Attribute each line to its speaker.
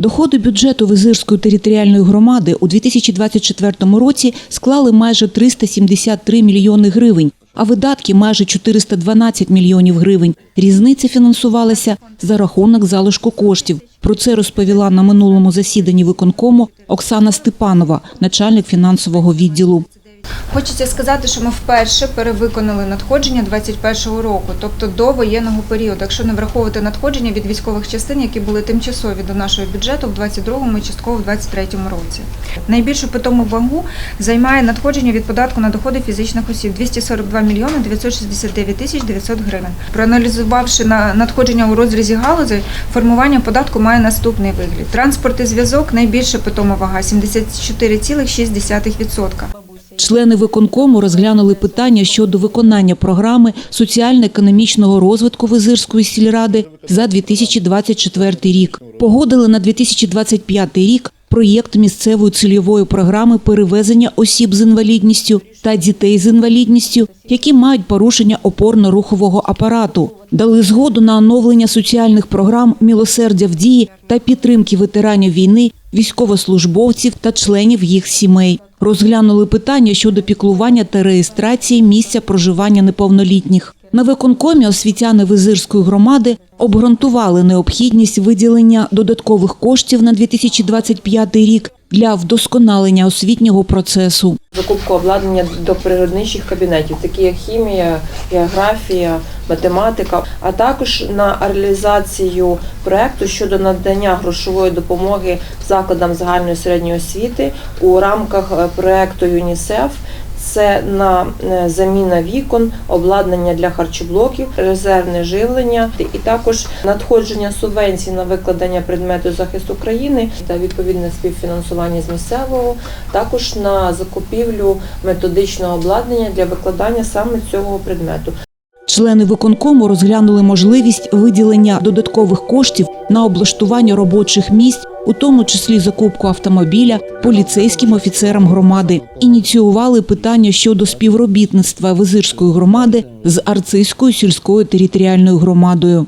Speaker 1: Доходи бюджету Визирської територіальної громади у 2024 році склали майже 373 мільйони гривень, а видатки майже 412 мільйонів гривень. Різниця фінансувалася за рахунок залишку коштів. Про це розповіла на минулому засіданні виконкому Оксана Степанова, начальник фінансового відділу.
Speaker 2: Хочеться сказати, що ми вперше перевиконали надходження 2021 року, тобто до воєнного періоду, якщо не враховувати надходження від військових частин, які були тимчасові до нашого бюджету в 2022 і частково в 2023 році. Найбільшу питому вагу займає надходження від податку на доходи фізичних осіб 242 мільйони 969 тисяч 900 гривень. Проаналізувавши надходження у розрізі галузей, формування податку має наступний вигляд. Транспорт і зв'язок найбільша питома вага 74,6%.
Speaker 1: Члени виконкому розглянули питання щодо виконання програми соціально-економічного розвитку Визирської сільради за 2024 рік. Погодили на 2025 рік проєкт місцевої цільової програми перевезення осіб з інвалідністю та дітей з інвалідністю, які мають порушення опорно-рухового апарату. Дали згоду на оновлення соціальних програм мілосердя в дії та підтримки ветеранів війни, військовослужбовців та членів їх сімей. Розглянули питання щодо піклування та реєстрації місця проживання неповнолітніх. На виконкомі освітяни Визирської громади обґрунтували необхідність виділення додаткових коштів на 2025 рік для вдосконалення освітнього процесу.
Speaker 3: закупку обладнання до природничих кабінетів, такі як хімія, географія, математика, а також на реалізацію проекту щодо надання грошової допомоги закладам загальної середньої освіти у рамках е, проекту ЮНІСЕФ. Це на е, заміна вікон, обладнання для харчоблоків, резервне живлення і також надходження субвенцій на викладення предмету захисту країни та відповідне співфінансування з місцевого, також на закупівлю методичного обладнання для викладання саме цього предмету.
Speaker 1: Члени виконкому розглянули можливість виділення додаткових коштів на облаштування робочих місць, у тому числі закупку автомобіля поліцейським офіцерам громади. Ініціювали питання щодо співробітництва Визирської громади з Арцизькою сільською територіальною громадою.